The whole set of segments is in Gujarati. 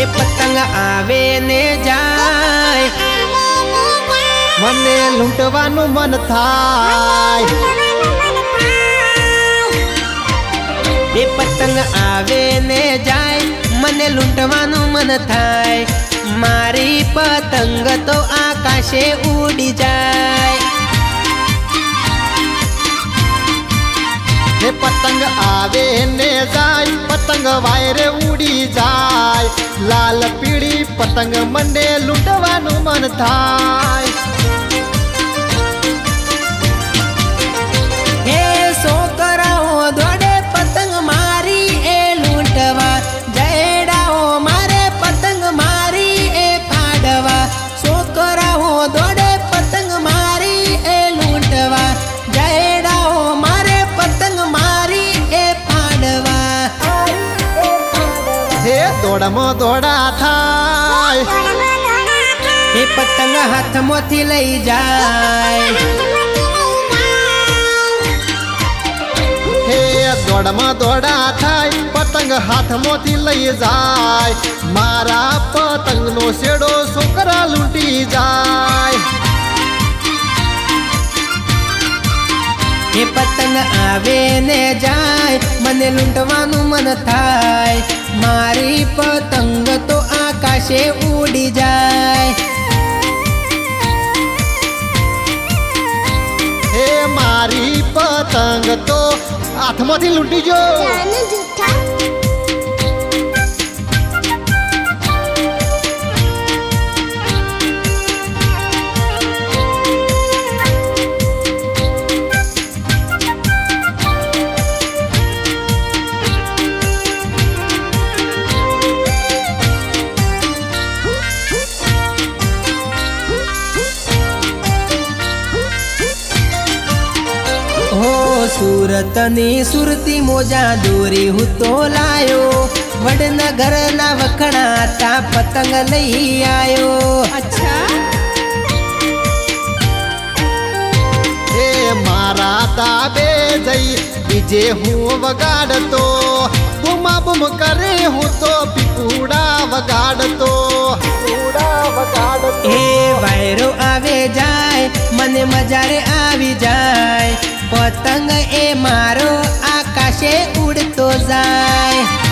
એ પતંગ આવે ને જાય, મને લૂંટવાનું મન થાય. એ પતંગ આવે ને જાય, મને લૂંટવાનું મન થાય. મારી પતંગ તો આકાશે ઉડી જાય. એ પતંગ આવે ને જાય, પતંગ વાયરે લાલ પીળી પતંગ મને લૂંટવાનું મન થાય. દોડમાં દોડા થાય. એ પતંગ હાથમાંથી લઈ જાય. હે દોડમાં દોડા થાય પતંગ હાથમાંથી લઈ જાય. મારા પતંગનો શેડો છોકરા લૂંટી જાય. એ પતંગ આવે ને જાય મને લૂંટવાનું મન થાય. આકાશે ઉડી જાય. હે મારી પતંગ તો હાથમાંથી લૂંટી જો. સુરતની સુરતી મોજા દોરી હું તો લાયો. વડનગરના વખણાતા પતંગ લઈ આયો. અચ્છા. હે મારા તાબે જઈ બીજે હું વગાડતો. બુમા બુમ કરે હું તો પીપુડા વગાડતો. પીપુડા વગાડતો. એ વાયરો આવે જાય મને મજારે આવી જાય. પતંગ એ મારો આકાશે ઉડતો જાય.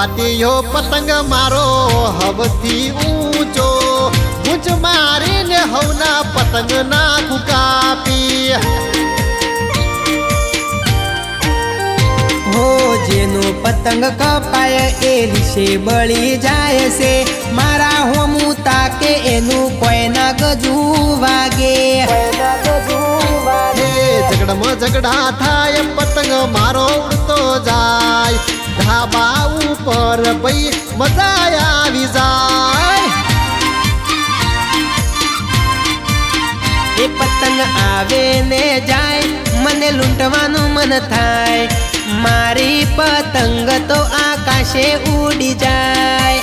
ખંભાતીયો પતંગ મારો હવથી ઊંચો. ગુંજ મારીને હવના પતંગ ના કાપી હો જેનો પતંગ કપાય એ વિશે બળી જાય છે. મારા હોમું તાકે એનું કોઈ ના ગજુ વાગે હે ઝગડમાં ઝઘડા થાય પતંગ મારો ઉડતો જાય. ધાબા ઉપર ભાઈ મજા આવી જાય. એ પતંગ આવે ને જાય મને લૂંટવાનું મન થાય. મારી પતંગ તો આકાશે ઉડી જાય.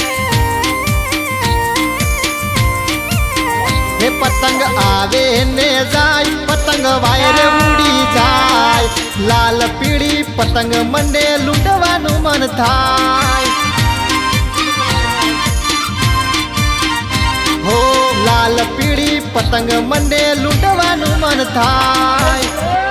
પતંગ આવે ને જાય પતંગ વાયરે લાલ પીળી પતંગ મને લૂંટવાનું મન થાય. હો, લાલ પીળી પતંગ મને લૂંટવાનું મન થાય.